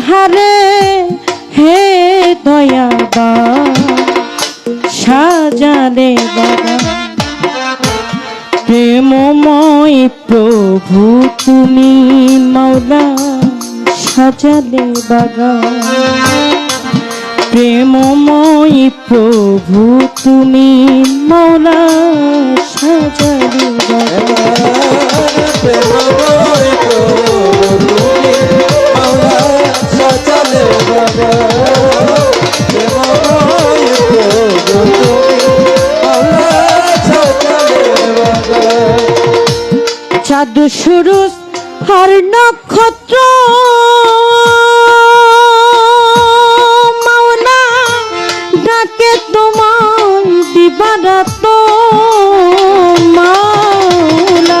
ধারে, হে দয়াবা সাজালে বাবা। প্রেমময় প্রভু, তুমি মাওলা, সাজালে বাগান প্রেমময় প্রভু, তুমি মৌলা সাজালি প্রেমময় সুরুষ আর নক্ষত্র। মাওলা ডাকে তোমার দিবারাত মাওলা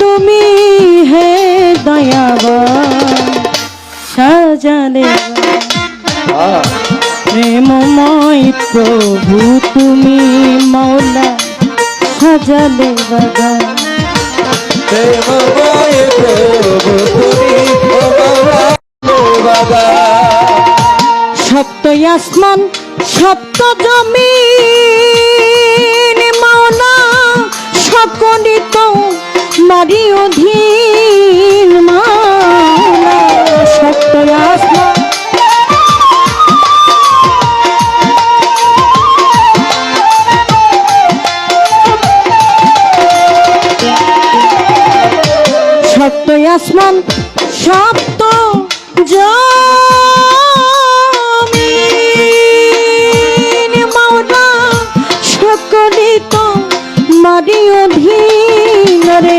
তুমি হে দয়াবা সাজালে প্রেমময় প্রভু তুমি মৌলা সাজালে বাগান প্রেমময় প্রভু তুমি বাবা। সপ্ত আসমান সপ্ত জমিন মাওলা সকলি তো মারি অধীন মাওলা সপ্ত আসমান সপ্ত আসমান সপ্ত জমিন মারি অধীন রে।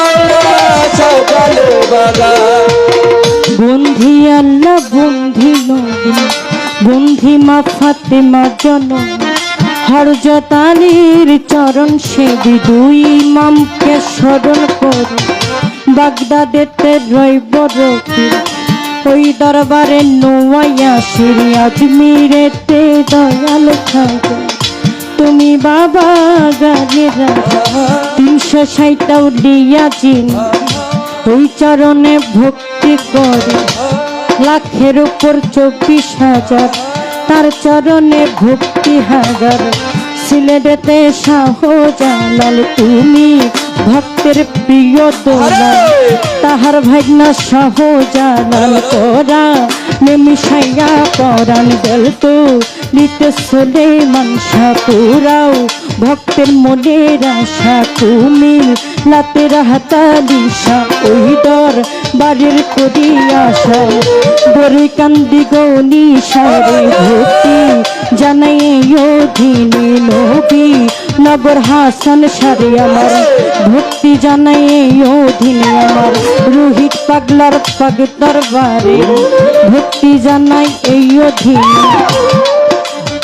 ফাতেমা চরণ সেবি দুই ইমামকে স্মরণ করো। বাগদাদেতে রইব ওই দরবারে নোয়াইয়া শ্রী আজমিরেতে দয়াল তুমি বাবা গানেরা তিনশো ষাটটা উডিয়া চিন ওই চরণে ভক্তি করে। লাখের উপর চব্বিশ হাজার তার চরণে ভক্তি হাজার। সিলেটেতে শাহজালাল তুমি ভক্তের প্রিয় তোলা তাহার ভাগনা শাহজালাল তোরা নেমিশাইয়া পরাণ গেল তো, নিতে সোলে মানসা পুরাও, ভক্তের মনের আশা তুমি লাতের হাতালিশা ওই দর, বাড়ির করি আশা। বরে কান্দি গৌনি সারে ভক্তি, জানাই অধীনে নবী নগর হাসান সারে আমার। ভক্তি জানাই অধীনে আমার। রোহিত পাগলার পাগ দরবারে ভক্তি জানাই এই অধীনে।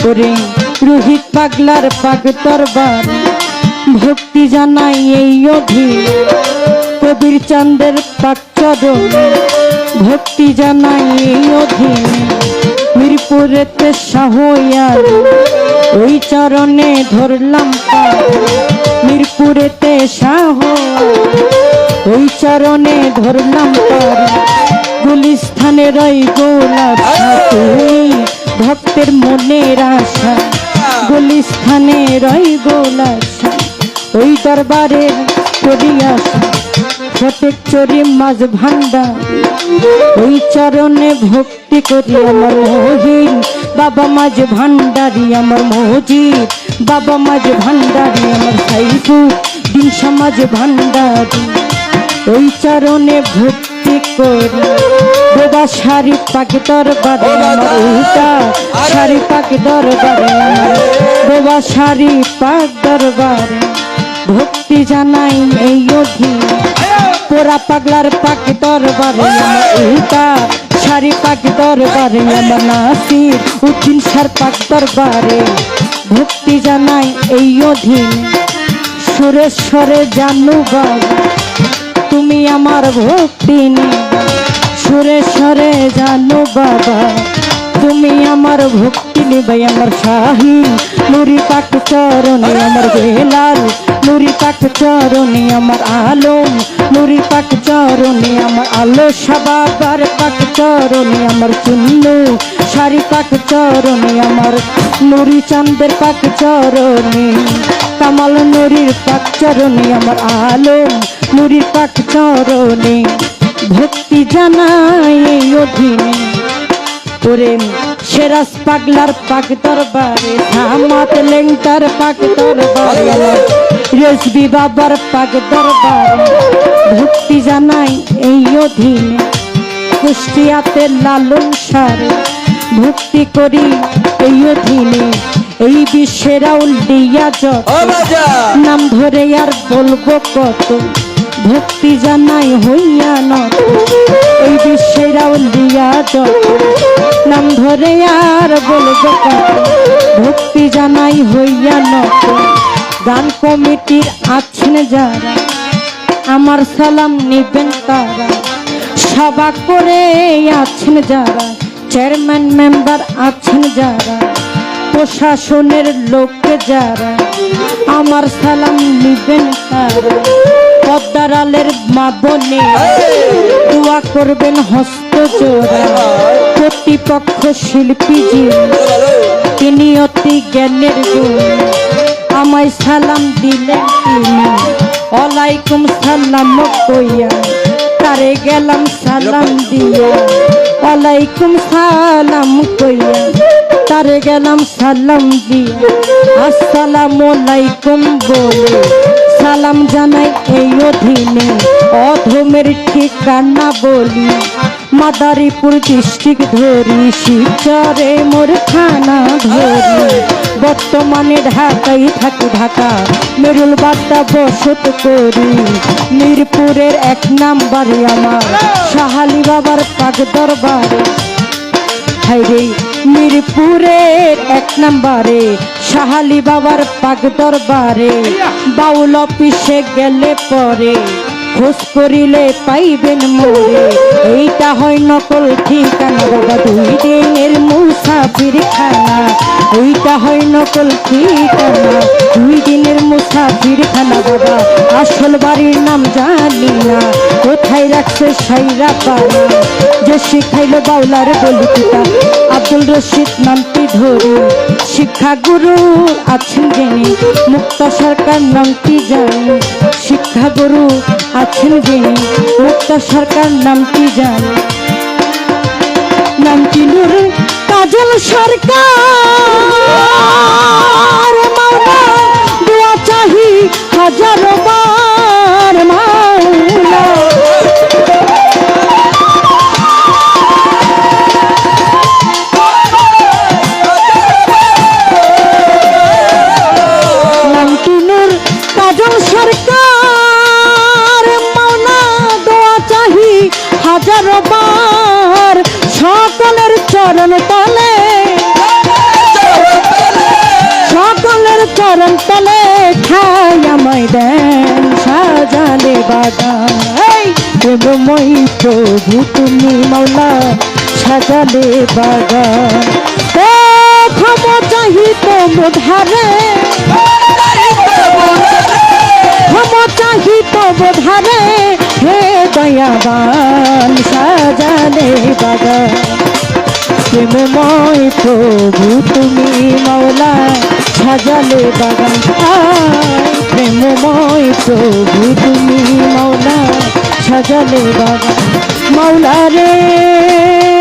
করে রোহিত পাগলার পাগ দরবার ভক্তি জানাই এই অধীন। কবির চন্দ্রের পাক ভক্তি জানাই এই অধীন। মিরপুরেতে শাহয়ার ওই চরণে ধরলাম। মিরপুরেতে শাহয়ার ওই চরণে ধরলাম পার গুলিস্থানের ওই গোলাপ ভক্তের মনের আশা গুলিস্থানের ওই গোলাপ ওই দরবারের করি প্রত্যেক চরি মাঝ ভান্ডার ওই চরণে ভক্তি করি আমার মহিন বাবা মাঝ ভান্ডারি আমার মজিদ বাবা মাঝ ভান্ডারি আমার সাইফু দিন সমাজ ভান্ডারি ওই চরণে ভক্তি করি। বাবা, শাড়ি পাকে দরবারে আমার উল্টা। শাড়ি পাকে দরবারে আমার। বাবা, শাড়ি পাক দরবারে। ভক্তি জানাই এই অধীন পোড়া পাগলার পাকে দরবারে আমার উল্টা শাড়ি পাকে দরবারে আমার নাসির উদ্দিন সার পাক দরবারে। ভক্তি জানাই এই অধীন। সুরেশ্বরে জানু তুমি আমার ভক্তি সুরেশ্বরে জানো বাবা। তুমি আমার ভক্তি নিবে আমার শাহী, নুরি পাক চরণে আমার বেলাল, নুরি পাক চরণে আমার আলম, নুরি পাক চরণে আমার আলো, সাবাবার পাক চরণে আমার চুন্নু, শাড়ি পাক চরণে আমার নুরি চান্দের পাক চরণে, কামাল নুরির পাক চরণে আমার আলম, নুরির পাক চরণে, ভক্তি জানাই অধীনে, ওরে সেরাস পাগলার পাক দরবারে ধামাত লেংটার পাক দরবারে রেসবি বাবার পাক দরবারে। ভক্তি জানাই এই অধীনে কুষ্টিয়াতে লালন সারে। ভক্তি করি এই অধীনে এই বিশ্বের উল্ডিয়া যত নাম ধরে আর বলব কত? ভক্তি জানাই হইয়া নত বিশ্বের দিয়া যত নাম ধরে আর বলব ভক্তি জানাই হইয়া নত গান কমিটির আছেন যারা, আমার সালাম নিবেন তারা। সভা করে আছেন যারা, চেয়ারম্যান মেম্বার আছেন যারা, প্রশাসনের লোক যারা, আমার সালাম নিবেন তারা। পদ্মার আলের মা বনে দোয়া করবেন হস্ত জোড়া প্রতিপক্ষ শিল্পী তিনি অতি জ্ঞানের গুণ। আমায় সালাম দিলেন তিনি। ওয়ালাইকুম সালাম কইয়া তারে গেলাম সালাম দিয়া। ওয়ালাইকুম সালাম কইয়া তারে গেলাম সালাম দিয়া। আসসালামু আলাইকুম বলে সালাম জানাই এই অধীনে। অধমের ঠিকানা বলি, মাদারীপুর ডিস্ট্রিক্ট ধরি শিবচরে মোর থানা ধরি। বর্তমানে ঢাকাই থাকি ঢাকা মেরুল বাড্ডা বসত করি। মিরপুরের এক নাম্বারে আমার সাহালি বাবার পাক দরবারে। হাইরে মিরপুরের এক নম্বরে সাহালি বাবার পাক দরবারে, বাউল অফিসে গেলে পরে, খোঁজ করিলে পাইবেন মোরে। এইটা হয় নকল ঠিকানা বাবা, দুই দিনের মুসাফির খানা। এইটা হয় নকল ঠিকানা, দুই দিনের মুসাফির খানা বাবা। আসল বাড়ির নাম জানি না, কোথায় রাখছে সাইরা পানা যে শিখাইলো বাউলার বলিতা আব্দুল রশিদ নামটি ধরি। শিক্ষা গুরু আছেন যিনি, মুক্ত সরকার নামটি জানি শিক্ষা গুরু আছেন যিনি, মুক্ত সরকার নামটি জানি নামটি নূর কাজল সরকার। হাজার বার সকলের চরণ তলে। সকলের চরণ তলে ঠাই আমায় দেন সাজালে বাগান। প্রেমময়ী প্রভু তুমি মাওলা, সাজালে বাগান। ও ক্ষমতাহি তো ধারে ক্ষমতাহি তো ধারে হে দয়াবান সাজালে বাগান প্রেমময় প্রভু তুমি মাওলা সাজালে বাগান প্রেমময় প্রভু তুমি মাওলা সাজালে বাগান মাওলা রে